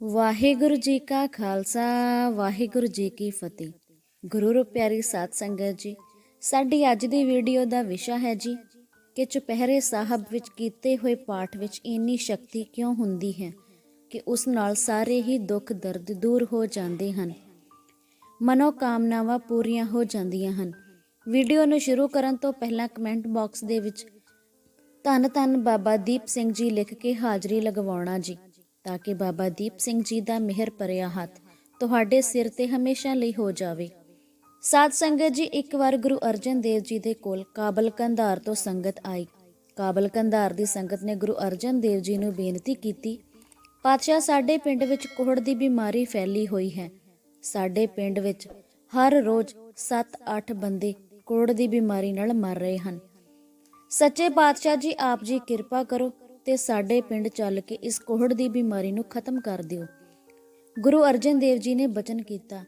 ਵਾਹਿਗੁਰੂ ਜੀ ਕਾ ਖਾਲਸਾ, ਵਾਹਿਗੁਰੂ ਜੀ ਕੀ ਫਤਿਹ। ਗੁਰੂ ਰੂਪ ਪਿਆਰੀ ਸਾਧ ਸੰਗਤ ਜੀ, ਸਾਡੀ ਅੱਜ ਦੀ ਵੀਡੀਓ ਦਾ ਵਿਸ਼ਾ ਹੈ ਜੀ ਕਿ ਚੁਪਹਿਰੇ ਸਾਹਿਬ ਵਿੱਚ ਕੀਤੇ ਹੋਏ ਪਾਠ ਵਿੱਚ ਇੰਨੀ ਸ਼ਕਤੀ ਕਿਉਂ ਹੁੰਦੀ ਹੈ ਕਿ ਉਸ ਨਾਲ ਸਾਰੇ ਹੀ ਦੁੱਖ ਦਰਦ ਦੂਰ ਹੋ ਜਾਂਦੇ ਹਨ। ਮਨੋ ਕਾਮਨਾਵਾਂ ਪੂਰੀਆਂ ਹੋ ਜਾਂਦੀਆਂ ਹਨ। ਵੀਡੀਓ ਨੂੰ ਸ਼ੁਰੂ ਕਰਨ ਤੋਂ ਪਹਿਲਾਂ ਕਮੈਂਟ ਬਾਕਸ ਦੇ ਵਿੱਚ ਧੰਨ ਧੰਨ ਬਾਬਾ ਦੀਪ ਸਿੰਘ ਜੀ ਲਿਖ ਕੇ ਹਾਜ਼ਰੀ ਲਗਵਾਉਣਾ ਜੀ। ਤਾਂ ਕਿ ਬਾਬਾ ਦੀਪ ਸਿੰਘ ਜੀ ਦਾ ਮਿਹਰ ਭਰਿਆ ਹੱਥ ਤੁਹਾਡੇ ਸਿਰ ਤੇ ਹਮੇਸ਼ਾ ਲਈ ਹੋ ਜਾਵੇ। ਸਾਧ ਸੰਗਤ ਜੀ, ਇੱਕ ਵਾਰ ਗੁਰੂ ਅਰਜਨ ਦੇਵ ਜੀ ਦੇ ਕੋਲ ਕਾਬਲ ਕੰਧਾਰ ਤੋਂ ਸੰਗਤ ਆਈ। ਕਾਬਲ ਕੰਧਾਰ ਦੀ ਸੰਗਤ ਨੇ ਗੁਰੂ ਅਰਜਨ ਦੇਵ ਜੀ ਨੂੰ ਬੇਨਤੀ ਕੀਤੀ, ਪਾਤਸ਼ਾਹ, ਸਾਡੇ ਪਿੰਡ ਵਿੱਚ ਕੋਹੜ ਦੀ ਬਿਮਾਰੀ ਫੈਲੀ ਹੋਈ ਹੈ। ਸਾਡੇ ਪਿੰਡ ਵਿੱਚ ਹਰ ਰੋਜ਼ 7-8 ਬੰਦੇ ਕੋਹੜ ਦੀ ਬਿਮਾਰੀ ਨਾਲ ਮਰ ਰਹੇ ਹਨ। ਸੱਚੇ ਪਾਤਸ਼ਾਹ ਜੀ, ਆਪ ਜੀ ਕਿਰਪਾ ਕਰੋ ਤੇ ਸਾਡੇ ਪਿੰਡ ਚੱਲ ਕੇ ਇਸ ਕੋਹੜ ਦੀ ਬਿਮਾਰੀ ਨੂੰ ਖਤਮ ਕਰ ਦਿਓ। ਗੁਰੂ ਅਰਜਨ ਦੇਵ ਜੀ ਨੇ ਬਚਨ ਕੀਤਾ,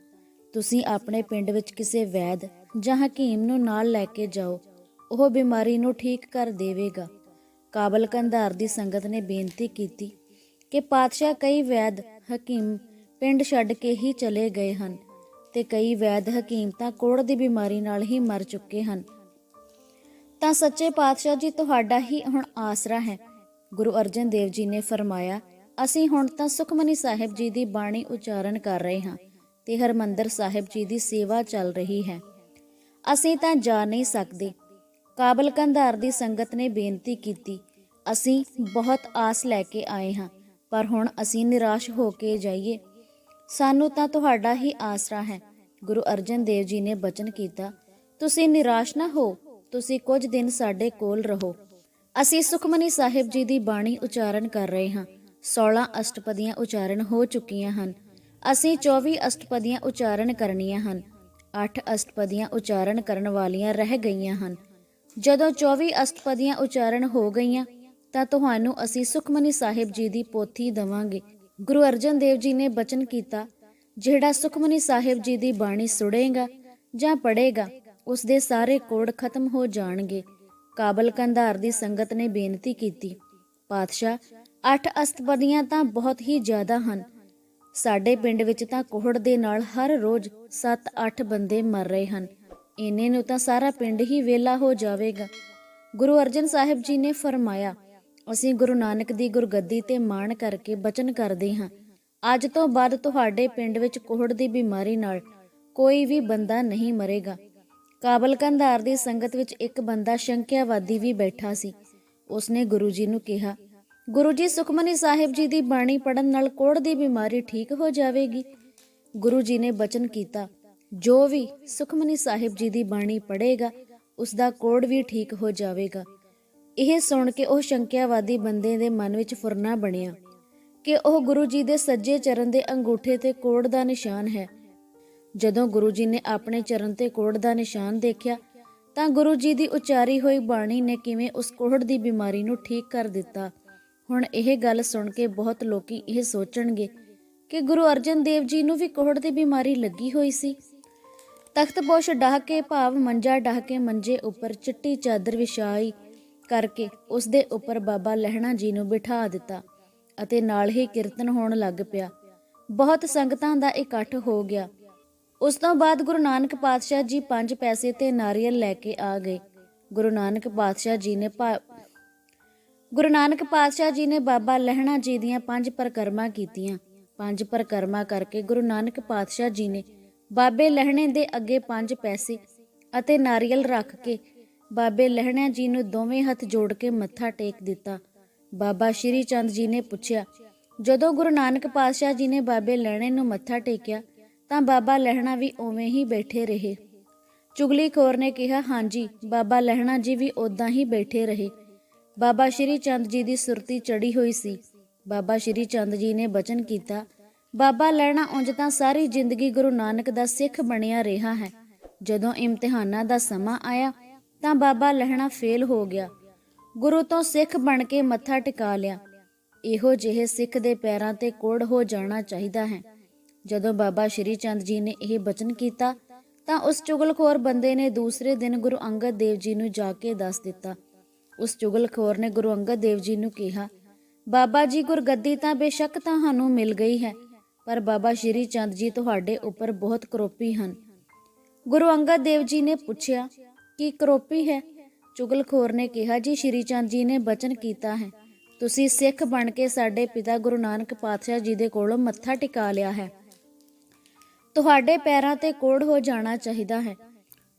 ਤੁਸੀਂ ਆਪਣੇ ਪਿੰਡ ਵਿੱਚ ਕਿਸੇ ਵੈਦ ਜਾਂ ਹਕੀਮ ਨੂੰ ਨਾਲ ਲੈ ਕੇ ਜਾਓ, ਉਹ ਬਿਮਾਰੀ ਨੂੰ ਠੀਕ ਕਰ ਦੇਵੇਗਾ। ਕਾਬਲ ਕੰਧਾਰ ਦੀ ਸੰਗਤ ਨੇ ਬੇਨਤੀ ਕੀਤੀ ਕਿ ਪਾਤਸ਼ਾਹ ਕਈ ਵੈਦ ਹਕੀਮ ਪਿੰਡ ਛੱਡ ਕੇ ਹੀ ਚਲੇ ਗਏ ਹਨ ਤੇ ਕਈ ਵੈਦ ਹਕੀਮ ਤਾਂ ਕੋੜ ਦੀ ਬਿਮਾਰੀ ਨਾਲ ਹੀ ਮਰ ਚੁੱਕੇ ਹਨ। ਤਾਂ ਸੱਚੇ ਪਾਤਸ਼ਾਹ ਜੀ, ਤੁਹਾਡਾ ਹੀ ਹੁਣ ਆਸਰਾ ਹੈ। ਗੁਰੂ ਅਰਜਨ ਦੇਵ ਜੀ ਨੇ ਫਰਮਾਇਆ, ਅਸੀਂ ਹੁਣ ਤਾਂ ਸੁਖਮਨੀ ਸਾਹਿਬ ਜੀ ਦੀ ਬਾਣੀ ਉਚਾਰਨ ਕਰ ਰਹੇ ਹਾਂ ਤੇ ਹਰਮੰਦਰ ਸਾਹਿਬ ਜੀ ਦੀ ਸੇਵਾ ਚੱਲ ਰਹੀ ਹੈ। ਅਸੀਂ ਤਾਂ ਜਾ ਨਹੀਂ ਸਕਦੇ। ਕਾਬਲ ਕੰਧਾਰ ਦੀ ਸੰਗਤ ਨੇ ਬੇਨਤੀ ਕੀਤੀ, ਅਸੀਂ ਬਹੁਤ ਆਸ ਲੈ ਕੇ ਆਏ ਹਾਂ, ਪਰ ਹੁਣ ਅਸੀਂ ਨਿਰਾਸ਼ ਹੋ ਕੇ ਜਾਈਏ। ਸਾਨੂੰ ਤਾਂ ਤੁਹਾਡਾ ਹੀ ਆਸਰਾ ਹੈ। ਗੁਰੂ ਅਰਜਨ ਦੇਵ ਜੀ ਨੇ ਬਚਨ ਕੀਤਾ, ਤੁਸੀਂ ਨਿਰਾਸ਼ ਨਾ ਹੋ, ਤੁਸੀਂ ਕੁਝ ਦਿਨ ਸਾਡੇ ਕੋਲ ਰਹੋ। ਅਸੀਂ ਸੁਖਮਨੀ ਸਾਹਿਬ ਜੀ ਦੀ ਬਾਣੀ ਉਚਾਰਨ ਕਰ ਰਹੇ ਹਾਂ। 16 ਅਸ਼ਟਪਦੀਆਂ ਉਚਾਰਨ ਹੋ ਚੁੱਕੀਆਂ ਹਨ। ਅਸੀਂ 24 ਅਸ਼ਟਪਦੀਆਂ ਉਚਾਰਨ ਕਰਨੀਆਂ ਹਨ। 8 ਅਸ਼ਟਪਦੀਆਂ ਉਚਾਰਨ ਕਰਨ ਵਾਲੀਆਂ ਰਹਿ ਗਈਆਂ ਹਨ। ਜਦੋਂ 24 ਅਸ਼ਟਪਦੀਆਂ ਉਚਾਰਨ ਹੋ ਗਈਆਂ, ਤਾਂ ਤੁਹਾਨੂੰ ਅਸੀਂ ਸੁਖਮਨੀ ਸਾਹਿਬ ਜੀ ਦੀ ਪੋਥੀ ਦਵਾਂਗੇ। ਗੁਰੂ ਅਰਜਨ ਦੇਵ ਜੀ ਨੇ ਬਚਨ ਕੀਤਾ, ਜਿਹੜਾ ਸੁਖਮਨੀ ਸਾਹਿਬ ਜੀ ਦੀ ਬਾਣੀ ਸੁੜੇਗਾ ਜਾਂ ਪੜ੍ਹੇਗਾ ਉਸ ਦੇ ਸਾਰੇ ਕੋੜ ਖਤਮ ਹੋ ਜਾਣਗੇ। ਕਾਬਲ ਕੰਧਾਰ ਦੀ ਸੰਗਤ ਨੇ ਬੇਨਤੀ ਕੀਤੀ। ਪਾਤਸ਼ਾਹ, ਅੱਠ ਅਸਤਪਦੀਆਂ ਤਾਂ ਬਹੁਤ ਹੀ ਜ਼ਿਆਦਾ ਹਨ। ਸਾਡੇ ਪਿੰਡ ਵਿੱਚ ਤਾਂ ਕੋਹੜ ਦੇ ਨਾਲ ਹਰ ਰੋਜ਼ 7-8 ਬੰਦੇ ਮਰ ਰਹੇ ਹਨ। ਇੰਨੇ ਨੂੰ ਤਾਂ ਸਾਰਾ ਪਿੰਡ ਹੀ ਵੇਲਾ ਹੋ ਜਾਵੇਗਾ। ਗੁਰੂ ਅਰਜਨ ਸਾਹਿਬ ਜੀ ਨੇ ਫਰਮਾਇਆ, ਅਸੀਂ ਗੁਰੂ ਨਾਨਕ ਦੀ ਗੁਰਗੱਦੀ ਤੇ ਮਾਣ ਕਰਕੇ ਬਚਨ ਕਰਦੇ ਹਾਂ। ਅੱਜ ਤੋਂ ਬਾਅਦ ਤੁਹਾਡੇ ਪਿੰਡ ਵਿੱਚ ਕੋਹੜ ਦੀ ਬਿਮਾਰੀ ਨਾਲ ਕੋਈ ਵੀ ਬੰਦਾ ਨਹੀਂ ਮਰੇਗਾ। ਕਾਬਲ ਕੰਧਾਰ ਦੀ ਸੰਗਤ ਵਿੱਚ ਇੱਕ ਬੰਦਾ ਸ਼ੰਕਿਆਵਾਦੀ ਵੀ ਬੈਠਾ ਸੀ। ਉਸਨੇ ਗੁਰੂ ਜੀ ਨੂੰ ਕਿਹਾ, ਗੁਰੂ ਜੀ, ਸੁਖਮਨੀ ਸਾਹਿਬ ਜੀ ਦੀ ਬਾਣੀ ਪੜਨ ਨਾਲ ਕੋੜ ਦੀ ਬਿਮਾਰੀ ਠੀਕ ਹੋ ਜਾਵੇਗੀ। ਗੁਰੂ ਜੀ ਨੇ ਬਚਨ ਕੀਤਾ, ਜੋ ਵੀ ਸੁਖਮਨੀ ਸਾਹਿਬ ਜੀ ਦੀ ਬਾਣੀ ਪੜੇਗਾ ਉਸ ਦਾ ਕੋੜ ਵੀ ਠੀਕ ਹੋ ਜਾਵੇਗਾ। ਇਹ ਸੁਣ ਕੇ ਉਹ ਸ਼ੰਕਿਆਵਾਦੀ ਬੰਦੇ ਦੇ ਮਨ ਵਿੱਚ ਫੁਰਨਾ ਬਣਿਆ ਕਿ ਉਹ ਗੁਰੂ ਜੀ ਦੇ ਸੱਜੇ ਚਰਨ ਦੇ ਅੰਗੂਠੇ ਤੇ ਕੋੜ ਦਾ ਨਿਸ਼ਾਨ ਹੈ। ਜਦੋਂ ਗੁਰੂ ਜੀ ਨੇ ਆਪਣੇ ਚਰਨ ਤੇ ਕੋੜ ਦਾ ਨਿਸ਼ਾਨ ਦੇਖਿਆ, ਤਾਂ ਗੁਰੂ ਜੀ ਦੀ ਉਚਾਰੀ ਹੋਈ ਬਾਣੀ ਨੇ ਕਿਵੇਂ ਉਸ ਕੋਹੜ ਦੀ ਬਿਮਾਰੀ ਨੂੰ ਠੀਕ ਕਰ ਦਿੱਤਾ? ਹੁਣ ਇਹ ਗੱਲ ਸੁਣ ਕੇ ਬਹੁਤ ਲੋਕੀ ਇਹ ਸੋਚਣਗੇ ਕਿ ਗੁਰੂ ਅਰਜਨ ਦੇਵ ਜੀ ਨੂੰ ਵੀ ਕੋਹੜ ਦੀ ਬਿਮਾਰੀ ਲੱਗੀ ਹੋਈ ਸੀ। ਤਖਤਪੋਸ਼ ਡਾਹ ਕੇ ਭਾਵ ਮੰਜਾ ਡਾਹ ਕੇ ਮੰਜੇ ਉੱਪਰ ਚਿੱਟੀ ਚਾਦਰ ਵਿਛਾਈ ਕਰਕੇ ਉਸ ਦੇ ਉੱਪਰ ਬਾਬਾ ਲਹਿਣਾ ਜੀ ਨੂੰ ਬਿਠਾ ਦਿੱਤਾ ਅਤੇ ਨਾਲ ਹੀ ਕੀਰਤਨ ਹੋਣ ਲੱਗ ਪਿਆ। ਬਹੁਤ ਸੰਗਤਾਂ ਦਾ ਇਕੱਠ ਹੋ ਗਿਆ। ਉਸ ਤੋਂ ਬਾਅਦ ਗੁਰੂ ਨਾਨਕ ਪਾਤਸ਼ਾਹ ਜੀ ਪੰਜ ਪੈਸੇ ਤੇ ਨਾਰੀਅਲ ਲੈ ਕੇ ਆ ਗਏ। ਗੁਰੂ ਨਾਨਕ ਪਾਤਸ਼ਾਹ ਜੀ ਨੇ ਭਾ- ਗੁਰੂ ਨਾਨਕ ਪਾਤਸ਼ਾਹ ਜੀ ਨੇ ਬਾਬਾ ਲਹਿਣਾ ਜੀ ਦੀਆਂ ਪੰਜ ਪਰਕਰਮਾ ਕੀਤੀਆਂ। ਪੰਜ ਪਰਕਰਮਾ ਕਰਕੇ ਗੁਰੂ ਨਾਨਕ ਪਾਤਸ਼ਾਹ ਜੀ ਨੇ ਬਾਬੇ ਲਹਿਣੇ ਦੇ ਅੱਗੇ ਪੰਜ ਪੈਸੇ ਅਤੇ ਨਾਰੀਅਲ ਰੱਖ ਕੇ ਬਾਬੇ ਲਹਿਣਾ ਜੀ ਨੂੰ ਦੋਵੇਂ ਹੱਥ ਜੋੜ ਕੇ ਮੱਥਾ ਟੇਕ ਦਿੱਤਾ। ਬਾਬਾ ਸ਼੍ਰੀ ਚੰਦ ਜੀ ਨੇ ਪੁੱਛਿਆ, ਜਦੋਂ ਗੁਰੂ ਨਾਨਕ ਪਾਤਸ਼ਾਹ ਜੀ ਨੇ ਬਾਬੇ ਲਹਿਣੇ ਨੂੰ ਮੱਥਾ ਟੇਕਿਆ ਤਾਂ ਬਾਬਾ ਲਹਿਣਾ ਵੀ ਉਵੇਂ ਹੀ ਬੈਠੇ ਰਹੇ। ਚੁਗਲੀਖੋਰ ਨੇ ਕਿਹਾ, ਹਾਂਜੀ, ਬਾਬਾ ਲਹਿਣਾ ਜੀ ਵੀ ਉਦਾਂ ਹੀ ਬੈਠੇ ਰਹੇ। ਬਾਬਾ ਸ਼੍ਰੀ ਚੰਦ ਜੀ ਦੀ ਸੁਰਤੀ ਚੜੀ ਹੋਈ ਸੀ। ਬਾਬਾ ਸ਼੍ਰੀ ਚੰਦ ਜੀ ਨੇ ਬਚਨ ਕੀਤਾ, ਬਾਬਾ ਲਹਿਣਾ ਉਂਝ ਤਾਂ ਸਾਰੀ ਜ਼ਿੰਦਗੀ ਗੁਰੂ ਨਾਨਕ ਦਾ ਸਿੱਖ ਬਣਿਆ ਰਿਹਾ ਹੈ। ਜਦੋਂ ਇਮਤਿਹਾਨਾਂ ਦਾ ਸਮਾਂ ਆਇਆ, ਤਾਂ ਬਾਬਾ ਲਹਿਣਾ ਫੇਲ ਹੋ ਗਿਆ। ਗੁਰੂ ਤੋਂ ਸਿੱਖ ਬਣ ਕੇ ਮੱਥਾ ਟਿਕਾ ਲਿਆ। ਇਹੋ ਜਿਹੇ ਸਿੱਖ ਦੇ ਪੈਰਾਂ ਤੇ ਕੋੜ ਹੋ ਜਾਣਾ ਚਾਹੀਦਾ ਹੈ। ਜਦੋਂ ਬਾਬਾ ਸ਼੍ਰੀ ਚੰਦ ਜੀ ਨੇ ਇਹ ਬਚਨ ਕੀਤਾ, ਤਾਂ ਉਸ ਚੁਗਲਖੋਰ ਬੰਦੇ ਨੇ ਦੂਸਰੇ ਦਿਨ ਗੁਰੂ ਅੰਗਦ ਦੇਵ ਜੀ ਨੂੰ ਜਾ ਕੇ ਦੱਸ ਦਿੱਤਾ। ਉਸ ਚੁਗਲਖੋਰ ਨੇ ਗੁਰੂ ਅੰਗਦ ਦੇਵ ਜੀ ਨੂੰ ਕਿਹਾ, ਬਾਬਾ ਜੀ, ਗੁਰਗੱਦੀ ਤਾਂ ਬੇਸ਼ੱਕ ਤੁਹਾਨੂੰ ਮਿਲ ਗਈ ਹੈ, ਪਰ ਬਾਬਾ ਸ਼੍ਰੀ ਚੰਦ ਜੀ ਤੁਹਾਡੇ ਉੱਪਰ ਬਹੁਤ ਕਰੋਪੀ ਹਨ। ਗੁਰੂ ਅੰਗਦ ਦੇਵ ਜੀ ਨੇ ਪੁੱਛਿਆ, ਕੀ ਕਰੋਪੀ ਹੈ? ਚੁਗਲਖੋਰ ਨੇ ਕਿਹਾ, ਜੀ, ਸ਼੍ਰੀ ਚੰਦ ਜੀ ਨੇ ਬਚਨ ਕੀਤਾ ਹੈ। ਤੁਸੀਂ ਸਿੱਖ ਬਣ ਕੇ ਸਾਡੇ ਪਿਤਾ ਗੁਰੂ ਨਾਨਕ ਪਾਤਸ਼ਾਹ ਜੀ ਦੇ ਕੋਲੋਂ ਮੱਥਾ ਟਿਕਾ ਲਿਆ ਹੈ। ਤੁਹਾਡੇ ਪੈਰਾਂ ਤੇ ਕੋੜ ਹੋ ਜਾਣਾ ਚਾਹੀਦਾ ਹੈ।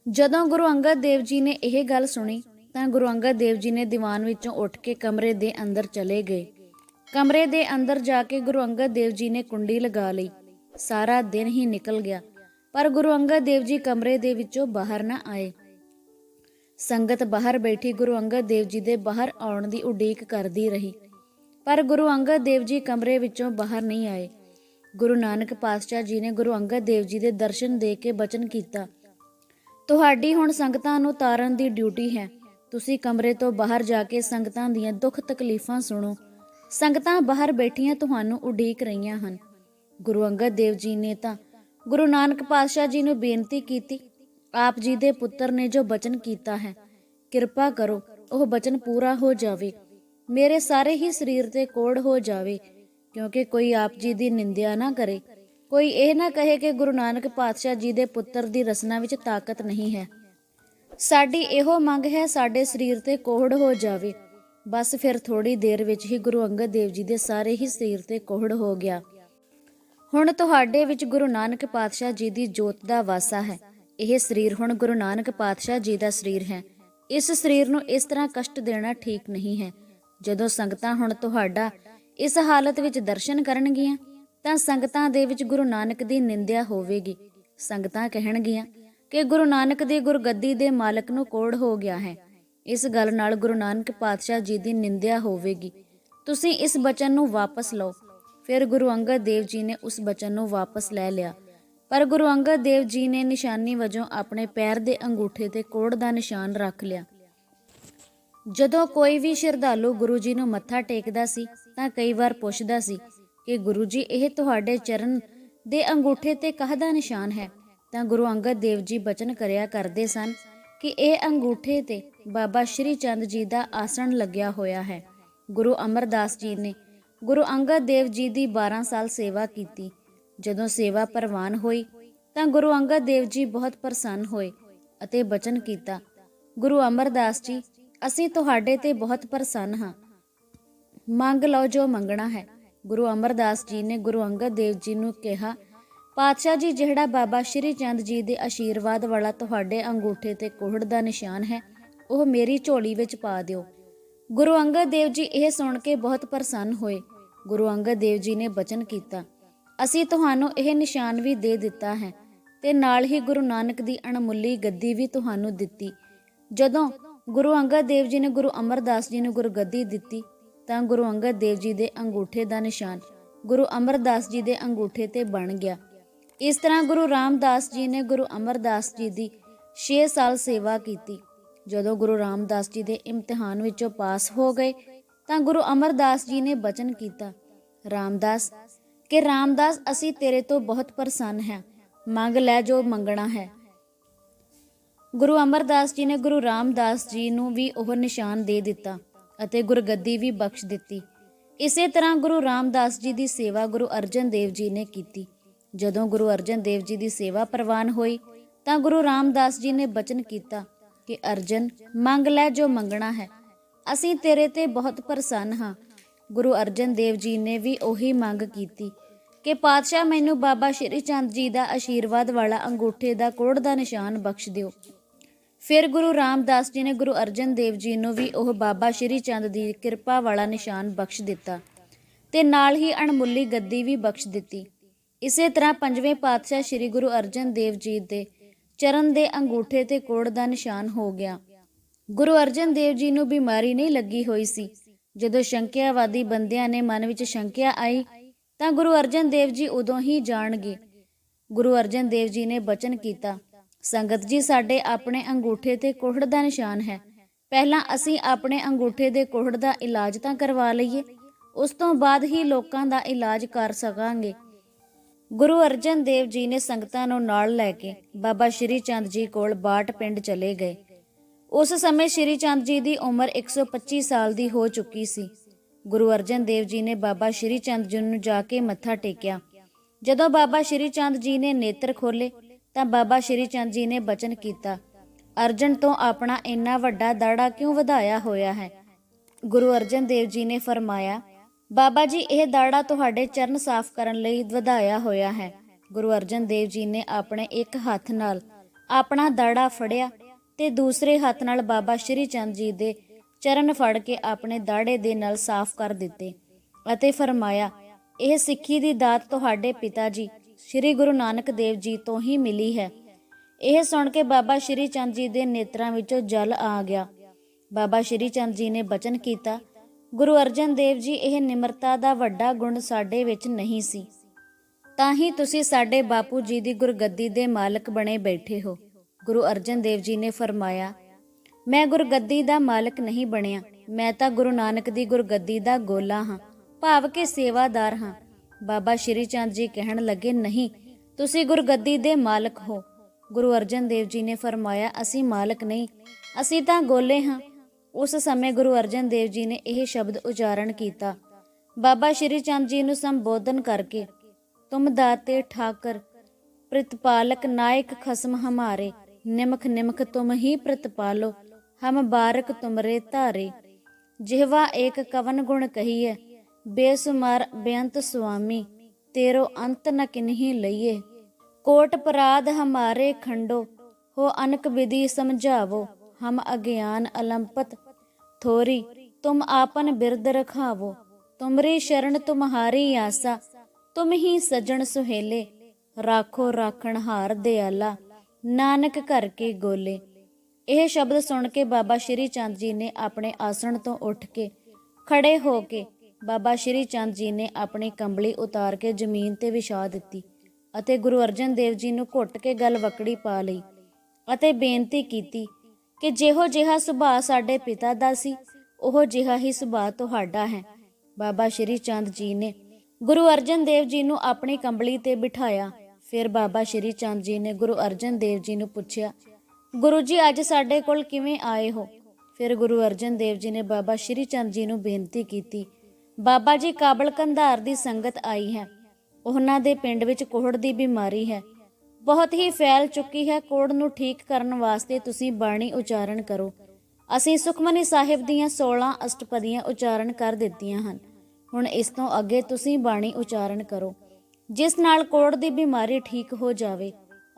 ਜਦੋਂ ਗੁਰੂ ਅੰਗਦ ਦੇਵ ਜੀ ਨੇ ਇਹ ਗੱਲ ਸੁਣੀ, ਤਾਂ ਗੁਰੂ ਅੰਗਦ ਦੇਵ ਜੀ ਨੇ ਦੀਵਾਨ ਵਿੱਚੋਂ ਉੱਠ ਕੇ ਕਮਰੇ ਦੇ ਅੰਦਰ ਚਲੇ ਗਏ। ਕਮਰੇ ਦੇ ਅੰਦਰ ਜਾ ਕੇ ਗੁਰੂ ਅੰਗਦ ਦੇਵ ਜੀ ਨੇ ਕੁੰਡੀ ਲਗਾ ਲਈ। ਸਾਰਾ ਦਿਨ ਹੀ ਨਿਕਲ ਗਿਆ, ਪਰ ਗੁਰੂ ਅੰਗਦ ਦੇਵ ਜੀ ਕਮਰੇ ਦੇ ਵਿੱਚੋਂ ਬਾਹਰ ਨਾ ਆਏ। ਸੰਗਤ ਬਾਹਰ ਬੈਠੀ ਗੁਰੂ ਅੰਗਦ ਦੇਵ ਜੀ ਦੇ ਬਾਹਰ ਆਉਣ ਦੀ ਉਡੀਕ ਕਰਦੀ ਰਹੀ। ਪਰ ਗੁਰੂ ਅੰਗਦ ਦੇਵ ਜੀ ਕਮਰੇ ਵਿੱਚੋਂ ਬਾਹਰ ਨਹੀਂ ਆਏ। ਗੁਰੂ ਨਾਨਕ ਪਾਤਸ਼ਾਹ ਜੀ ਨੇ ਗੁਰੂ ਅੰਗਦ ਦੇਵ ਜੀ ਦੇ ਦਰਸ਼ਨ ਦੇ ਕੇ ਬਚਨ ਕੀਤਾ। ਤੁਹਾਡੀ ਹੁਣ ਸੰਗਤਾਂ ਨੂੰ ਤਾਰਨ ਦੀ ਡਿਊਟੀ ਹੈ। ਤੁਸੀਂ ਕਮਰੇ ਤੋਂ ਬਾਹਰ ਜਾ ਕੇ ਸੰਗਤਾਂ ਦੀਆਂ ਦੁੱਖ ਤਕਲੀਫਾਂ ਸੁਣੋ। ਸੰਗਤਾਂ ਬਾਹਰ ਬੈਠੀਆਂ ਤੁਹਾਨੂੰ ਉਡੀਕ ਰਹੀਆਂ ਹਨ। ਗੁਰੂ ਅੰਗਦ ਦੇਵ ਜੀ ਨੇ ਤਾਂ ਗੁਰੂ ਨਾਨਕ ਪਾਤਸ਼ਾਹ ਜੀ ਨੂੰ ਬੇਨਤੀ ਕੀਤੀ, ਆਪ ਜੀ ਦੇ ਪੁੱਤਰ ਨੇ ਜੋ ਬਚਨ ਕੀਤਾ ਹੈ, ਕਿਰਪਾ ਕਰੋ, ਉਹ ਬਚਨ ਪੂਰਾ ਹੋ ਜਾਵੇ। ਮੇਰੇ ਸਾਰੇ ਹੀ ਸਰੀਰ ਤੇ ਕੋੜ ਹੋ ਜਾਵੇ। ਕਿਉਂਕਿ ਕੋਈ ਆਪ ਜੀ ਦੀ ਨਿੰਦਿਆ ਨਾ ਕਰੇ। ਕੋਈ ਇਹ ਨਾ ਕਹੇ ਕਿ ਗੁਰੂ ਨਾਨਕ ਪਾਤਸ਼ਾਹ ਜੀ ਦੇ ਪੁੱਤਰ ਦੀ ਰਸਨਾ ਵਿੱਚ ਤਾਕਤ ਨਹੀਂ ਹੈ। ਸਾਡੀ ਇਹੋ ਮੰਗ ਹੈ, ਸਾਡੇ ਸਰੀਰ ਤੇ ਕੋਹੜ ਹੋ ਜਾਵੇ। ਬਸ ਫਿਰ ਥੋੜੀ ਦੇਰ ਵਿੱਚ ਹੀ ਗੁਰੂ ਅੰਗਦ ਦੇਵ ਜੀ ਦੇ ਸਾਰੇ ਹੀ ਸਰੀਰ ਤੇ ਕੋਹੜ ਹੋ ਗਿਆ। ਹੁਣ ਤੁਹਾਡੇ ਵਿੱਚ ਗੁਰੂ ਨਾਨਕ ਪਾਤਸ਼ਾਹ ਜੀ ਦੀ ਜੋਤ ਦਾ ਵਾਸਾ ਹੈ। ਇਹ ਸਰੀਰ ਹੁਣ ਗੁਰੂ ਨਾਨਕ ਪਾਤਸ਼ਾਹ ਜੀ ਦਾ ਸਰੀਰ ਹੈ। ਇਸ ਸਰੀਰ ਨੂੰ ਇਸ ਤਰ੍ਹਾਂ ਕਸ਼ਟ ਦੇਣਾ ਠੀਕ ਨਹੀਂ ਹੈ। ਜਦੋਂ ਸੰਗਤਾਂ ਹੁਣ ਤੁਹਾਡਾ ਇਸ ਹਾਲਤ ਵਿੱਚ ਦਰਸ਼ਨ ਕਰਨਗੀਆਂ, ਤਾਂ ਸੰਗਤਾਂ ਦੇ ਵਿੱਚ ਗੁਰੂ ਨਾਨਕ ਦੀ ਨਿੰਦਿਆ ਹੋਵੇਗੀ। ਸੰਗਤਾਂ ਕਹਿਣਗੀਆਂ ਕਿ ਗੁਰੂ ਨਾਨਕ ਦੀ ਗੁਰਗੱਦੀ ਦੇ ਮਾਲਕ ਨੂੰ ਕੋੜ ਹੋ ਗਿਆ ਹੈ। ਇਸ ਗੱਲ ਨਾਲ ਗੁਰੂ ਨਾਨਕ ਪਾਤਸ਼ਾਹ ਜੀ ਦੀ ਨਿੰਦਿਆ ਹੋਵੇਗੀ। ਤੁਸੀਂ ਇਸ ਬਚਨ ਨੂੰ ਵਾਪਸ ਲਓ। ਫਿਰ ਗੁਰੂ ਅੰਗਦ ਦੇਵ ਜੀ ਨੇ ਉਸ ਬਚਨ ਨੂੰ ਵਾਪਸ ਲੈ ਲਿਆ। ਪਰ ਗੁਰੂ ਅੰਗਦ ਦੇਵ ਜੀ ਨੇ ਨਿਸ਼ਾਨੀ ਵਜੋਂ ਆਪਣੇ ਪੈਰ ਦੇ ਅੰਗੂਠੇ ਤੇ ਕੋੜ ਦਾ ਨਿਸ਼ਾਨ ਰੱਖ ਲਿਆ। ਜਦੋਂ ਕੋਈ ਵੀ ਸ਼ਰਧਾਲੂ ਗੁਰੂ ਜੀ ਨੂੰ ਮੱਥਾ ਟੇਕਦਾ ਸੀ, ਤਾਂ ਕਈ ਵਾਰ ਪੁੱਛਦਾ ਸੀ ਕਿ ਗੁਰੂ ਜੀ, ਇਹ ਤੁਹਾਡੇ ਚਰਨ ਦੇ ਅੰਗੂਠੇ ਤੇ ਕਾਹਦਾ ਨਿਸ਼ਾਨ ਹੈ? ਤਾਂ ਗੁਰੂ ਅੰਗਦ ਦੇਵ ਜੀ ਬਚਨ ਕਰਿਆ ਕਰਦੇ ਸਨ ਕਿ ਇਹ ਅੰਗੂਠੇ ਤੇ ਬਾਬਾ ਸ਼੍ਰੀ ਚੰਦ ਜੀ ਦਾ ਆਸਣ ਲੱਗਿਆ ਹੋਇਆ ਹੈ। ਗੁਰੂ ਅਮਰਦਾਸ ਜੀ ਨੇ ਗੁਰੂ ਅੰਗਦ ਦੇਵ ਜੀ ਦੀ 12 ਸਾਲ ਸੇਵਾ ਕੀਤੀ। ਜਦੋਂ ਸੇਵਾ ਪ੍ਰਵਾਨ ਹੋਈ, ਤਾਂ ਗੁਰੂ ਅੰਗਦ ਦੇਵ ਜੀ ਬਹੁਤ ਪ੍ਰਸੰਨ ਹੋਏ ਅਤੇ ਬਚਨ ਕੀਤਾ। ਗੁਰੂ ਅਮਰਦਾਸ ਜੀ ਅਸੀਂ ਤੁਹਾਡੇ ਤੇ ਬਹੁਤ ਪ੍ਰਸੰਨ ਹਾਂ। ਮੰਗ ਲਓ ਜੋ ਮੰਗਣਾ ਹੈ। ਗੁਰੂ ਅਮਰਦਾਸ ਜੀ ਨੇ ਗੁਰੂ ਅੰਗਦ ਦੇਵ ਜੀ ਨੂੰ ਕਿਹਾ, ਪਾਤਸ਼ਾਹ ਜੀ, ਜਿਹੜਾ ਬਾਬਾ ਸ਼੍ਰੀ ਚੰਦ ਜੀ ਦੇ ਆਸ਼ੀਰਵਾਦ ਵਾਲਾ ਤੁਹਾਡੇ ਅੰਗੂਠੇ ਤੇ ਕੋਹੜ ਦਾ ਨਿਸ਼ਾਨ ਹੈ, ਉਹ ਮੇਰੀ ਝੋਲੀ ਵਿੱਚ ਪਾ ਦਿਓ। ਗੁਰੂ ਅੰਗਦ ਦੇਵ ਜੀ ਇਹ ਸੁਣ ਕੇ ਬਹੁਤ ਪ੍ਰਸੰਨ ਹੋਏ। ਗੁਰੂ ਅੰਗਦ ਦੇਵ ਜੀ ਨੇ ਬਚਨ ਕੀਤਾ, ਅਸੀਂ ਤੁਹਾਨੂੰ ਇਹ ਨਿਸ਼ਾਨ ਵੀ ਦੇ ਦਿੱਤਾ ਹੈ ਤੇ ਨਾਲ ਹੀ ਗੁਰੂ ਨਾਨਕ ਦੀ ਅਣਮੁੱਲੀ ਗੱਦੀ ਵੀ ਤੁਹਾਨੂੰ ਦਿੱਤੀ। ਜਦੋਂ ਗੁਰੂ ਅੰਗਦ ਦੇਵ ਜੀ ਨੇ ਗੁਰੂ ਅਮਰਦਾਸ ਜੀ ਨੂੰ ਗੁਰਗੱਦੀ ਦਿੱਤੀ ਤਾਂ ਗੁਰੂ ਅੰਗਦ ਦੇਵ ਜੀ ਦੇ ਅੰਗੂਠੇ ਦਾ ਨਿਸ਼ਾਨ ਗੁਰੂ ਅਮਰਦਾਸ ਜੀ ਦੇ ਅੰਗੂਠੇ ਤੇ ਬਣ ਗਿਆ। ਇਸ ਤਰ੍ਹਾਂ ਗੁਰੂ ਰਾਮਦਾਸ ਜੀ ਨੇ ਗੁਰੂ ਅਮਰਦਾਸ ਜੀ ਦੀ 6 ਸਾਲ ਸੇਵਾ ਕੀਤੀ। ਜਦੋਂ ਗੁਰੂ ਰਾਮਦਾਸ ਜੀ ਦੇ ਇਮਤਿਹਾਨ ਵਿੱਚੋਂ ਪਾਸ ਹੋ ਗਏ ਤਾਂ ਗੁਰੂ ਅਮਰਦਾਸ ਜੀ ਨੇ ਬਚਨ ਕੀਤਾ, ਰਾਮਦਾਸ, ਕਿ ਰਾਮਦਾਸ, ਅਸੀਂ ਤੇਰੇ ਤੋਂ ਬਹੁਤ ਪ੍ਰਸੰਨ ਹਾਂ। ਮੰਗ ਲੈ ਜੋ ਮੰਗਣਾ ਹੈ। ਗੁਰੂ ਅਮਰਦਾਸ ਜੀ ਨੇ ਗੁਰੂ ਰਾਮਦਾਸ ਜੀ ਨੂੰ ਵੀ ਉਹ ਨਿਸ਼ਾਨ ਦੇ ਦਿੱਤਾ ਅਤੇ ਗੁਰਗੱਦੀ ਵੀ ਬਖਸ਼ ਦਿੱਤੀ। ਇਸੇ ਤਰ੍ਹਾਂ ਗੁਰੂ ਰਾਮਦਾਸ ਜੀ ਦੀ ਸੇਵਾ ਗੁਰੂ ਅਰਜਨ ਦੇਵ ਜੀ ਨੇ ਕੀਤੀ। ਜਦੋਂ ਗੁਰੂ ਅਰਜਨ ਦੇਵ ਜੀ ਦੀ ਸੇਵਾ ਪ੍ਰਵਾਨ ਹੋਈ, ਤਾਂ ਗੁਰੂ ਰਾਮਦਾਸ ਜੀ ਨੇ ਬਚਨ ਕੀਤਾ ਕਿ, ਅਰਜਨ, ਮੰਗ ਲੈ ਜੋ ਮੰਗਣਾ ਹੈ। ਅਸੀਂ ਤੇਰੇ ਤੇ ਬਹੁਤ ਪ੍ਰਸੰਨ ਹਾਂ। ਗੁਰੂ ਅਰਜਨ ਦੇਵ ਜੀ ਨੇ ਵੀ ਉਹੀ ਮੰਗ ਕੀਤੀ ਕਿ, ਪਾਤਸ਼ਾਹ, ਮੈਨੂੰ ਬਾਬਾ ਸ਼੍ਰੀ ਚੰਦ ਜੀ ਦਾ ਆਸ਼ੀਰਵਾਦ ਵਾਲਾ ਅੰਗੂਠੇ ਦਾ ਕੋੜ ਦਾ ਨਿਸ਼ਾਨ ਬਖਸ਼ ਦਿਓ। ਫਿਰ ਗੁਰੂ ਰਾਮਦਾਸ ਜੀ ਨੇ ਗੁਰੂ ਅਰਜਨ ਦੇਵ ਜੀ ਨੂੰ ਵੀ ਉਹ ਬਾਬਾ ਸ਼੍ਰੀ ਚੰਦ ਦੀ ਕਿਰਪਾ ਵਾਲਾ ਨਿਸ਼ਾਨ ਬਖਸ਼ ਦਿੱਤਾ ਤੇ ਨਾਲ ਹੀ ਅਣਮੁੱਲੀ ਗੱਦੀ ਵੀ ਬਖਸ਼ ਦਿੱਤੀ। ਇਸੇ ਤਰ੍ਹਾਂ ਪੰਜਵੇਂ ਪਾਤਸ਼ਾਹ ਸ੍ਰੀ ਗੁਰੂ ਅਰਜਨ ਦੇਵ ਜੀ ਦੇ ਚਰਨ ਦੇ ਅੰਗੂਠੇ ਤੇ ਕੋੜ ਦਾ ਨਿਸ਼ਾਨ ਹੋ ਗਿਆ। ਗੁਰੂ ਅਰਜਨ ਦੇਵ ਜੀ ਨੂੰ ਬਿਮਾਰੀ ਨਹੀਂ ਲੱਗੀ ਹੋਈ ਸੀ। ਜਦੋਂ ਸ਼ੰਕਿਆਵਾਦੀ ਬੰਦਿਆਂ ਨੇ ਮਨ ਵਿੱਚ ਸ਼ੰਕਿਆ ਆਈ, ਤਾਂ ਗੁਰੂ ਅਰਜਨ ਦੇਵ ਜੀ ਉਦੋਂ ਹੀ ਜਾਣਗੇ। ਗੁਰੂ ਅਰਜਨ ਦੇਵ ਜੀ ਨੇ ਬਚਨ ਕੀਤਾ ਸੰਗਤ ਜੀ, ਸਾਡੇ ਆਪਣੇ ਅੰਗੂਠੇ ਤੇ ਕੋਹੜ ਦਾ ਨਿਸ਼ਾਨ ਹੈ। ਪਹਿਲਾਂ ਅਸੀਂ ਆਪਣੇ ਅੰਗੂਠੇ ਦੇ ਕੋਹੜ ਦਾ ਇਲਾਜ ਤਾਂ ਕਰਵਾ ਲਈਏ। ਉਸ ਤੋਂ ਬਾਅਦ ਹੀ ਲੋਕਾਂ ਦਾ ਇਲਾਜ ਕਰ ਸਕਾਂਗੇ। ਗੁਰੂ ਅਰਜਨ ਦੇਵ ਜੀ ਨੇ ਸੰਗਤਾਂ ਨੂੰ ਨਾਲ ਲੈ ਕੇ ਬਾਬਾ ਸ਼੍ਰੀ ਚੰਦ ਜੀ ਕੋਲ ਬਾਟ ਪਿੰਡ ਚਲੇ ਗਏ। ਉਸ ਸਮੇਂ ਸ਼੍ਰੀ ਚੰਦ ਜੀ ਦੀ ਉਮਰ 125 ਸਾਲ ਦੀ ਹੋ ਚੁੱਕੀ ਸੀ। ਗੁਰੂ ਅਰਜਨ ਦੇਵ ਜੀ ਨੇ ਬਾਬਾ ਸ਼੍ਰੀ ਚੰਦ ਜੀ ਨੂੰ ਜਾ ਕੇ ਮੱਥਾ ਟੇਕਿਆ। ਜਦੋਂ ਬਾਬਾ ਸ਼੍ਰੀ ਚੰਦ ਜੀ ਨੇ ਨੇਤਰ ਖੋਲੇ ਤਾਂ ਬਾਬਾ ਸ਼੍ਰੀ ਚੰਦ ਜੀ ਨੇ ਬਚਨ ਕੀਤਾ, ਅਰਜਨ ਤੋਂ ਆਪਣਾ ਇੰਨਾ ਵੱਡਾ ਦਾੜਾ ਕਿਉਂ ਵਧਾਇਆ ਹੋਇਆ ਹੈ? ਗੁਰੂ ਅਰਜਨ ਦੇਵ ਜੀ ਨੇ ਫਰਮਾਇਆ, ਬਾਬਾ ਜੀ, ਇਹ ਦਾੜਾ ਤੁਹਾਡੇ ਚਰਨ ਸਾਫ਼ ਕਰਨ ਲਈ ਵਧਾਇਆ ਹੋਇਆ ਹੈ। ਗੁਰੂ ਅਰਜਨ ਦੇਵ ਜੀ ਨੇ ਆਪਣੇ ਇੱਕ ਹੱਥ ਨਾਲ ਆਪਣਾ ਦਾੜਾ ਫੜਿਆ ਤੇ ਦੂਸਰੇ ਹੱਥ ਨਾਲ ਬਾਬਾ ਸ਼੍ਰੀ ਚੰਦ ਜੀ ਦੇ ਚਰਨ ਫੜ ਕੇ ਆਪਣੇ ਦਾੜੇ ਦੇ ਨਾਲ ਸਾਫ਼ ਕਰ ਦਿੱਤੇ ਅਤੇ ਫਰਮਾਇਆ, ਇਹ ਸਿੱਖੀ ਦੀ ਦਾਤ ਤੁਹਾਡੇ ਪਿਤਾ ਜੀ ਸ੍ਰੀ ਗੁਰੂ ਨਾਨਕ ਦੇਵ ਜੀ ਤੋਂ ਹੀ ਮਿਲੀ ਹੈ। ਇਹ ਸੁਣ ਕੇ ਬਾਬਾ ਸ਼੍ਰੀ ਚੰਦ ਜੀ ਦੇ ਨੇਤਰਾਂ ਵਿੱਚੋਂ ਜਲ ਆ ਗਿਆ। ਬਾਬਾ ਸ਼੍ਰੀ ਚੰਦ ਜੀ ਨੇ ਬਚਨ ਕੀਤਾ, ਗੁਰੂ ਅਰਜਨ ਦੇਵ ਜੀ, ਇਹ ਨਿਮਰਤਾ ਦਾ ਵੱਡਾ ਗੁਣ ਸਾਡੇ ਵਿੱਚ ਨਹੀਂ ਸੀ। ਤਾਂ ਹੀ ਤੁਸੀਂ ਸਾਡੇ ਬਾਪੂ ਜੀ ਦੀ ਗੁਰਗੱਦੀ ਦੇ ਮਾਲਕ ਬਣੇ ਬੈਠੇ ਹੋ। ਗੁਰੂ ਅਰਜਨ ਦੇਵ ਜੀ ਨੇ ਫਰਮਾਇਆ, ਮੈਂ ਗੁਰਗੱਦੀ ਦਾ ਮਾਲਕ ਨਹੀਂ ਬਣਿਆ। ਮੈਂ ਤਾਂ ਗੁਰੂ ਨਾਨਕ ਦੀ ਗੁਰਗੱਦੀ ਦਾ ਗੋਲਾ ਹਾਂ। ਭਾਵ ਕਿ ਸੇਵਾਦਾਰ ਹਾਂ। ਬਾਬਾ ਸ਼੍ਰੀ ਚੰਦ ਜੀ ਕਹਿਣ ਲੱਗੇ, ਨਹੀਂ, ਤੁਸੀਂ ਗੁਰਗੱਦੀ ਦੇ ਮਾਲਕ ਹੋ। ਗੁਰੂ ਅਰਜਨ ਦੇਵ ਜੀ ਨੇ ਫਰਮਾਇਆ, ਅਸੀਂ ਮਾਲਕ ਨਹੀਂ, ਅਸੀਂ ਤਾਂ ਗੋਲੇ ਹਾਂ। ਉਸ ਸਮੇਂ ਗੁਰੂ ਅਰਜਨ ਦੇਵ ਜੀ ਨੇ ਇਹ ਸ਼ਬਦ ਉਚਾਰਨ ਕੀਤਾ। ਬਾਬਾ ਸ਼੍ਰੀ ਚੰਦ ਜੀ ਨੂੰ ਸੰਬੋਧਨ ਕਰਕੇ, ਤੁਮ ਦਾਤੇ ਠਾਕਰ, ਪ੍ਰਤਪਾਲਕ ਨਾਇਕ ਖਸਮ ਹਮਾਰੇ, ਨਿਮਖ ਨਿਮਖ ਤੁਮ ਹੀ ਪ੍ਰਤਪਾਲੋ, ਹਮ ਬਾਰਕ ਤੁਮਰੇ ਧਾਰੇ। ਜਿਹਵਾ ਏਕ ਕਵਨ ਗੁਣ ਕਹੀਏ ਬੇਸੁਮਾਰ ਬੇਅੰਤ ਸੁਆਮੀ, ਤੇਰੋ ਅੰਤ ਨ ਕਿਨਹੀ ਲਈਏ। ਕੋਟ ਪਰਾਧ ਹਮਾਰੇ ਖੰਡੋ, ਹੋ ਅਨਕ ਵਿਧि ਸਮਝਾਵੋ। ਹਮ ਅਗਿਆਨ ਅਲੰਪਤ, ਥੋਰੀ, ਤੁਮ ਆਪਨ ਬਿਰਦ ਰਖਾਵੋ। ਤੁਮਰੀ ਸ਼ਰਨ ਤੁਮਹਾਰੀ ਆਸਾ, ਤੁਮ ਹੀ ਸਜਣ ਸੁਹੇਲੇ। ਰਾਖੋ ਰਾਖਣ ਹਾਰ ਦਿਆਲਾ, ਨਾਨਕ ਘਰ ਕੇ ਗੋਲੇ। ਇਹ ਸ਼ਬਦ ਸੁਣ ਕੇ ਬਾਬਾ ਸ਼੍ਰੀ ਚੰਦ ਜੀ ਨੇ ਆਪਣੇ ਆਸਣ ਤੋਂ ਉੱਠ ਕੇ ਖੜੇ ਹੋ ਕੇ ਬਾਬਾ ਸ਼੍ਰੀ ਚੰਦ ਜੀ ਨੇ ਆਪਣੀ ਕੰਬਲੀ ਉਤਾਰ ਕੇ ਜ਼ਮੀਨ ਤੇ ਵਿਛਾ ਦਿੱਤੀ ਅਤੇ ਗੁਰੂ ਅਰਜਨ ਦੇਵ ਜੀ ਨੂੰ ਘੁੱਟ ਕੇ ਗਲ ਵਕੜੀ ਪਾ ਲਈ ਅਤੇ ਬੇਨਤੀ ਕੀਤੀ ਕਿ ਜਿਹੋ ਜਿਹਾ ਸੁਭਾਅ ਸਾਡੇ ਪਿਤਾ ਦਾ ਸੀ, ਉਹ ਜਿਹਾ ਹੀ ਸੁਭਾਅ ਤੁਹਾਡਾ ਹੈ। ਬਾਬਾ ਸ਼੍ਰੀ ਚੰਦ ਜੀ ਨੇ ਗੁਰੂ ਅਰਜਨ ਦੇਵ ਜੀ ਨੂੰ ਆਪਣੀ ਕੰਬਲੀ ਤੇ ਬਿਠਾਇਆ। ਫਿਰ ਬਾਬਾ ਸ਼੍ਰੀ ਚੰਦ ਜੀ ਨੇ ਗੁਰੂ ਅਰਜਨ ਦੇਵ ਜੀ ਨੂੰ ਪੁੱਛਿਆ, ਗੁਰੂ ਜੀ, ਅੱਜ ਸਾਡੇ ਕੋਲ ਕਿਵੇਂ ਆਏ ਹੋ? ਫਿਰ ਗੁਰੂ ਅਰਜਨ ਦੇਵ ਜੀ ਨੇ ਬਾਬਾ ਸ਼੍ਰੀ ਚੰਦ ਜੀ ਨੂੰ ਬੇਨਤੀ ਕੀਤੀ ਬਾਬਾ ਜੀ ਕਾਬਲ ਕੰਧਾਰ ਦੀ ਸੰਗਤ ਆਈ ਹੈ। ਉਹਨਾਂ ਦੇ ਪਿੰਡ ਵਿੱਚ ਕੋਹੜ ਦੀ ਬਿਮਾਰੀ ਹੈ। ਬਹੁਤ ਹੀ ਫੈਲ ਚੁੱਕੀ ਹੈ। ਕੋੜ ਨੂੰ ਠੀਕ ਕਰਨ ਵਾਸਤੇ ਤੁਸੀਂ ਬਾਣੀ ਉਚਾਰਨ ਕਰੋ। ਅਸੀਂ ਸੁਖਮਨੀ ਸਾਹਿਬ ਦੀਆਂ 16 ਅਸ਼ਟਪਦੀਆਂ ਉਚਾਰਨ ਕਰ ਦਿੱਤੀਆਂ ਹਨ। ਹੁਣ ਇਸ ਤੋਂ ਅੱਗੇ ਤੁਸੀਂ ਬਾਣੀ ਉਚਾਰਨ ਕਰੋ। ਜਿਸ ਨਾਲ ਕੋੜ ਦੀ ਬਿਮਾਰੀ ਠੀਕ ਹੋ ਜਾਵੇ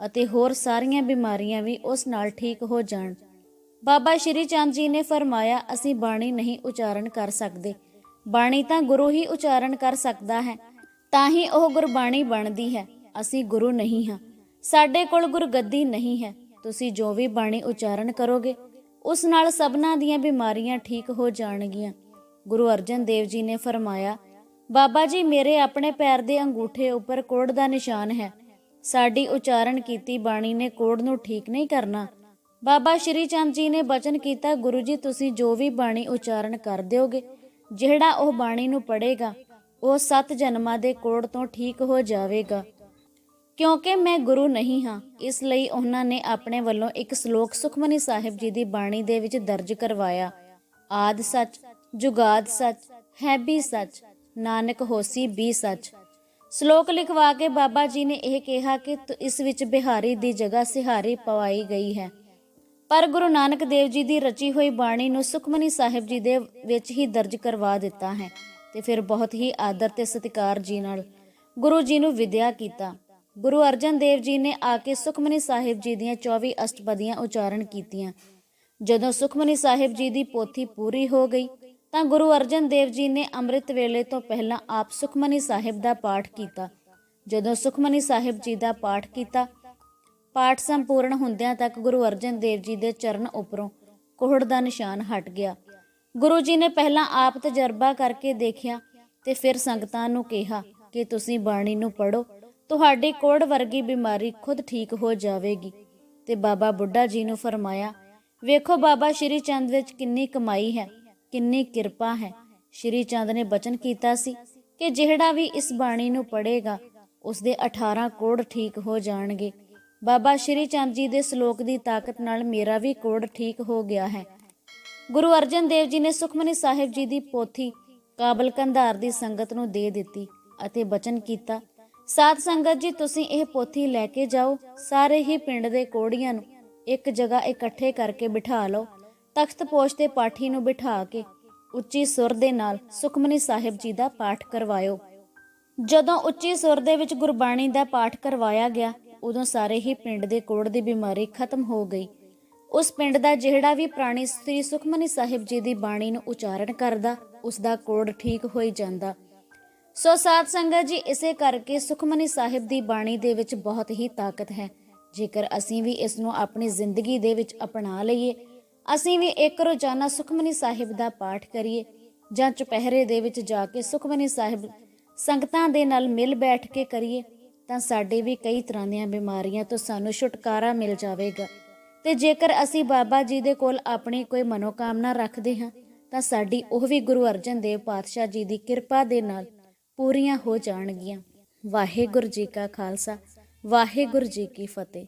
ਅਤੇ ਹੋਰ ਸਾਰੀਆਂ ਬਿਮਾਰੀਆਂ ਵੀ ਉਸ ਨਾਲ ਠੀਕ ਹੋ ਜਾਣ। ਬਾਬਾ ਸ਼੍ਰੀ ਚੰਦ ਜੀ ਨੇ ਫਰਮਾਇਆ, ਅਸੀਂ ਬਾਣੀ ਨਹੀਂ ਉਚਾਰਨ ਕਰ ਸਕਦੇ। ਬਾਣੀ ਤਾਂ ਗੁਰੂ ਹੀ ਉਚਾਰਨ ਕਰ ਸਕਦਾ ਹੈ, ਤਾਂ ਹੀ ਉਹ ਗੁਰਬਾਣੀ ਬਣਦੀ ਹੈ। ਅਸੀਂ ਗੁਰੂ ਨਹੀਂ ਹਾਂ, ਸਾਡੇ ਕੋਲ ਗੁਰਗੱਦੀ ਨਹੀਂ ਹੈ। ਤੁਸੀਂ ਜੋ ਵੀ ਬਾਣੀ ਉਚਾਰਨ ਕਰੋਗੇ, ਉਸ ਨਾਲ ਸਭਨਾਂ ਦੀਆਂ ਬਿਮਾਰੀਆਂ ਠੀਕ ਹੋ ਜਾਣਗੀਆਂ। ਗੁਰੂ ਅਰਜਨ ਦੇਵ ਜੀ ਨੇ ਫਰਮਾਇਆ, ਬਾਬਾ ਜੀ, ਮੇਰੇ ਆਪਣੇ ਪੈਰ ਦੇ ਅੰਗੂਠੇ ਉੱਪਰ ਕੋੜ ਦਾ ਨਿਸ਼ਾਨ ਹੈ। ਸਾਡੀ ਉਚਾਰਨ ਕੀਤੀ ਬਾਣੀ ਨੇ ਕੋੜ ਨੂੰ ਠੀਕ ਨਹੀਂ ਕਰਨਾ। ਬਾਬਾ ਸ਼੍ਰੀ ਚੰਦ ਜੀ ਨੇ ਬਚਨ ਕੀਤਾ, ਗੁਰੂ ਜੀ, ਤੁਸੀਂ ਜੋ ਵੀ ਬਾਣੀ ਉਚਾਰਨ ਕਰ ਦਿਓਗੇ ਜਿਹੜਾ ਉਹ ਬਾਣੀ ਨੂੰ ਪੜ੍ਹੇਗਾ, ਉਹ ਸੱਤ ਜਨਮਾਂ ਦੇ ਕੋੜ ਤੋਂ ਠੀਕ ਹੋ ਜਾਵੇਗਾ। ਕਿਉਂਕਿ ਮੈਂ ਗੁਰੂ ਨਹੀਂ ਹਾਂ, ਇਸ ਲਈ ਉਹਨਾਂ ਨੇ ਆਪਣੇ ਵੱਲੋਂ ਇੱਕ ਸ਼ਲੋਕ ਸੁਖਮਨੀ ਸਾਹਿਬ ਜੀ ਦੀ ਬਾਣੀ ਦੇ ਵਿੱਚ ਦਰਜ ਕਰਵਾਇਆ। ਆਦ ਸੱਚ, ਜੁਗਾਦ ਸੱਚ, ਹੈ ਵੀ ਸੱਚ, ਨਾਨਕ ਹੋਸੀ ਵੀ ਸੱਚ। ਸ਼ਲੋਕ ਲਿਖਵਾ ਕੇ ਬਾਬਾ ਜੀ ਨੇ ਇਹ ਕਿਹਾ ਕਿ ਇਸ ਵਿੱਚ ਬਿਹਾਰੀ ਦੀ ਜਗ੍ਹਾ ਸਿਹਾਰੀ ਪਵਾਈ ਗਈ ਹੈ। ਪਰ ਗੁਰੂ ਨਾਨਕ ਦੇਵ ਜੀ ਦੀ ਰਚੀ ਹੋਈ ਬਾਣੀ ਨੂੰ ਸੁਖਮਨੀ ਸਾਹਿਬ ਜੀ ਦੇ ਵਿੱਚ ਹੀ ਦਰਜ ਕਰਵਾ ਦਿੱਤਾ ਹੈ ਤੇ ਫਿਰ ਬਹੁਤ ਹੀ ਆਦਰ ਤੇ ਸਤਿਕਾਰ ਜੀ ਨਾਲ ਗੁਰੂ ਜੀ ਨੂੰ ਵਿਦਿਆ ਕੀਤਾ। ਗੁਰੂ ਅਰਜਨ ਦੇਵ ਜੀ ਨੇ ਆ ਕੇ ਸੁਖਮਨੀ ਸਾਹਿਬ ਜੀ ਦੀਆਂ 24 ਅਸ਼ਟਪਦੀਆਂ ਉਚਾਰਨ ਕੀਤੀਆਂ। ਜਦੋਂ ਸੁਖਮਨੀ ਸਾਹਿਬ ਜੀ ਦੀ ਪੋਥੀ ਪੂਰੀ ਹੋ ਗਈ, ਤਾਂ ਗੁਰੂ ਅਰਜਨ ਦੇਵ ਜੀ ਨੇ ਅੰਮ੍ਰਿਤ ਵੇਲੇ ਤੋਂ ਪਹਿਲਾਂ ਆਪ ਸੁਖਮਨੀ ਸਾਹਿਬ ਦਾ ਪਾਠ ਕੀਤਾ। ਜਦੋਂ ਸੁਖਮਨੀ ਸਾਹਿਬ ਜੀ ਦਾ ਪਾਠ ਕੀਤਾ ਪਾਠ ਸੰਪੂਰਨ ਹੁੰਦਿਆਂ ਤੱਕ ਗੁਰੂ ਅਰਜਨ ਦੇਵ ਜੀ ਦੇ ਚਰਨ ਉੱਪਰੋਂ ਕੋਹੜ ਦਾ ਨਿਸ਼ਾਨ ਹਟ ਗਿਆ। ਗੁਰੂ ਜੀ ਨੇ ਪਹਿਲਾਂ ਆਪ ਤਜਰਬਾ ਕਰਕੇ ਦੇਖਿਆ ਤੇ ਫਿਰ ਸੰਗਤਾਂ ਨੂੰ ਕਿਹਾ ਕਿ ਤੁਸੀਂ ਬਾਣੀ ਨੂੰ ਪੜੋ ਤੁਹਾਡੀ ਕੋੜ ਵਰਗੀ ਬਿਮਾਰੀ ਖੁਦ ਠੀਕ ਹੋ ਜਾਵੇਗੀ। ਤੇ ਬਾਬਾ ਬੁੱਢਾ ਜੀ ਨੂੰ ਫਰਮਾਇਆ, ਵੇਖੋ ਬਾਬਾ, ਸ਼੍ਰੀ ਚੰਦ ਵਿੱਚ ਕਿੰਨੀ ਕਮਾਈ ਹੈ, ਕਿੰਨੀ ਕਿਰਪਾ ਹੈ। ਸ਼੍ਰੀ ਚੰਦ ਨੇ ਬਚਨ ਕੀਤਾ ਸੀ ਕਿ ਜਿਹੜਾ ਵੀ ਇਸ ਬਾਣੀ ਨੂੰ ਪੜ੍ਹੇਗਾ ਉਸ ਦੇ 18 ਕੋੜ ਠੀਕ ਹੋ ਜਾਣਗੇ। ਬਾਬਾ ਸ਼੍ਰੀ ਚੰਦ ਜੀ ਦੇ ਸ਼ਲੋਕ ਦੀ ਤਾਕਤ ਨਾਲ ਮੇਰਾ ਵੀ ਕੋੜ ਠੀਕ ਹੋ ਗਿਆ ਹੈ। ਗੁਰੂ ਅਰਜਨ ਦੇਵ ਜੀ ਨੇ ਸੁਖਮਨੀ ਸਾਹਿਬ ਜੀ ਦੀ ਪੋਥੀ ਕਾਬਲ ਕੰਧਾਰ ਦੀ ਸੰਗਤ ਨੂੰ ਦੇ ਦਿੱਤੀ ਅਤੇ ਬਚਨ ਕੀਤਾ, ਸਾਧ ਸੰਗਤ ਜੀ, ਤੁਸੀਂ ਇਹ ਪੋਥੀ ਲੈ ਕੇ ਜਾਓ, ਸਾਰੇ ਹੀ ਪਿੰਡ ਦੇ ਕੋੜੀਆਂ ਨੂੰ ਇੱਕ ਜਗ੍ਹਾ ਇਕੱਠੇ ਕਰਕੇ ਬਿਠਾ ਲਓ, ਤਖਤ ਪੋਸ਼ ਤੇ ਪਾਠੀ ਨੂੰ ਬਿਠਾ ਕੇ ਉੱਚੀ ਸੁਰ ਦੇ ਨਾਲ ਸੁਖਮਨੀ ਸਾਹਿਬ ਜੀ ਦਾ ਪਾਠ ਕਰਵਾਇਓ। ਜਦੋਂ ਉੱਚੀ ਸੁਰ ਦੇ ਵਿੱਚ ਗੁਰਬਾਣੀ ਦਾ ਪਾਠ ਕਰਵਾਇਆ ਗਿਆ ਉਦੋਂ ਸਾਰੇ ਹੀ ਪਿੰਡ ਦੇ ਕੋੜ ਦੀ ਬਿਮਾਰੀ ਖਤਮ ਹੋ ਗਈ। ਉਸ ਪਿੰਡ ਦਾ ਜਿਹੜਾ ਵੀ ਪ੍ਰਾਣੀ ਸ੍ਰੀ ਸੁਖਮਨੀ ਸਾਹਿਬ ਜੀ ਦੀ ਬਾਣੀ ਨੂੰ ਉਚਾਰਨ ਕਰਦਾ, ਉਸ ਦਾ ਕੋੜ ਠੀਕ ਹੋਈ ਜਾਂਦਾ। ਸੋ ਸਾਧ ਸੰਗਤ ਜੀ, ਇਸੇ ਕਰਕੇ ਸੁਖਮਨੀ ਸਾਹਿਬ ਦੀ ਬਾਣੀ ਦੇ ਵਿੱਚ ਬਹੁਤ ਹੀ ਤਾਕਤ ਹੈ। ਜੇਕਰ ਅਸੀਂ ਵੀ ਇਸ ਨੂੰ ਆਪਣੀ ਜ਼ਿੰਦਗੀ ਦੇ ਵਿੱਚ ਅਪਣਾ ਲਈਏ, ਅਸੀਂ ਵੀ ਇੱਕ ਰੋਜ਼ਾਨਾ ਸੁਖਮਨੀ ਸਾਹਿਬ ਦਾ ਪਾਠ ਕਰੀਏ, ਜਾਂ ਚੁਪਹਿਰੇ ਦੇ ਵਿੱਚ ਜਾ ਕੇ ਸੁਖਮਨੀ ਸਾਹਿਬ ਸੰਗਤਾਂ ਦੇ ਨਾਲ ਮਿਲ ਬੈਠ ਕੇ ਕਰੀਏ ਤਾਂ ਸਾਡੇ ਵੀ ਕਈ ਤਰ੍ਹਾਂ ਦੀਆਂ ਬਿਮਾਰੀਆਂ ਤੋਂ ਸਾਨੂੰ ਛੁਟਕਾਰਾ ਮਿਲ ਜਾਵੇਗਾ। ਤੇ ਜੇਕਰ ਅਸੀਂ ਬਾਬਾ ਜੀ ਦੇ ਕੋਲ ਆਪਣੀ ਕੋਈ ਮਨੋਕਾਮਨਾ ਰੱਖਦੇ ਹਾਂ, ਤਾਂ ਸਾਡੀ ਉਹ ਵੀ ਗੁਰੂ ਅਰਜਨ ਦੇਵ ਪਾਤਸ਼ਾਹ ਜੀ ਦੀ ਕਿਰਪਾ ਦੇ ਨਾਲ ਪੂਰੀਆਂ ਹੋ ਜਾਣਗੀਆਂ। ਵਾਹਿਗੁਰੂ ਜੀ ਕਾ ਖਾਲਸਾ, ਵਾਹਿਗੁਰੂ ਜੀ ਕੀ ਫਤਿਹ।